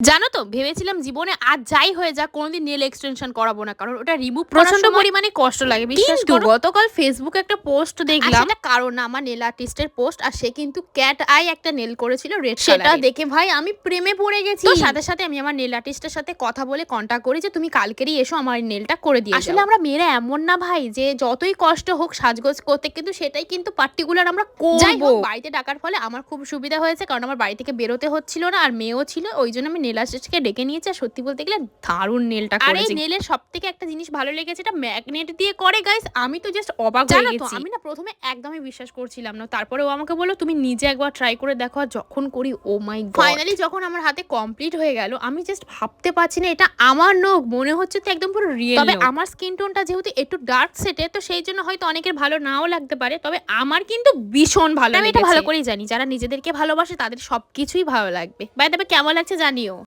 জানো তো ভেবেছিলাম জীবনে আজ যাই হয়ে যাক কোনোদিন নেল এক্সটেনশন করাবো না কারণ ওটা রিমুভ প্রচণ্ড পরিমাণে কষ্ট লাগে বিশ্বাস করো। গতকাল ফেসবুকে একটা পোস্ট দেখলাম। সেটা কারণ আমার নেল আর্টিস্টের পোস্ট আর সে কিন্তু ক্যাট আই একটা নেল করেছিল রেড সেটা সেটা দেখে ভাই আমি প্রেমে পড়ে গেছি। সাথে সাথে আমি আমার নেল আর্টিস্টের সাথে কথা বলে কন্টাক্ট করি যে তুমি কালকেরই এসো আমার নেলটা করে দিয়ে আসলে আমরা মেয়েরা এমন না ভাই যে যতই কষ্ট হোক সাজগোজ করতে কিন্তু সেটাই কিন্তু পার্টিকুলার আমরা করব। বাড়িতে ডাকার ফলে আমার খুব সুবিধা হয়েছে কারণ আমার বাড়ি থেকে বেরোতে হচ্ছিল না আর মেয়েও ছিল ওই জন্য আমি নেল আর্টিস্টকে ডেকে নিয়েছি আর সত্যি বলতে গেলে দারুণ নেলটা আর এই নেলের সব থেকে একটা জিনিস ভালো লেগেছে এটা ম্যাগনেট দিয়ে করে গাইস আমি তো জাস্ট অবাক হয়ে গেছি। আমি না প্রথমে একদমই বিশ্বাস করছিলাম না। তারপরে ও আমাকে বলল তুমি নিজে একবার ট্রাই করে দেখো আর যখন করি ও মাই ফাইনালি যখন আমার হাতে কমপ্লিট হয়ে গেল আমি জাস্ট ভাবতে পারছি না এটা আমার নখ মনে হচ্ছে তো একদম পুরো রিয়েল তবে আমার স্কিন টোনটা যেহেতু একটু ডার্ক সেটে তো সেই জন্য হয়তো অনেকের ভালো নাও লাগতে পারে তবে আমার কিন্তু ভীষণ ভালো আমি এটা ভালো করেই জানি যারা নিজেদেরকে ভালোবাসে তাদের সবকিছুই ভালো লাগবে। বাই তবে কেমন লাগছে জানিও।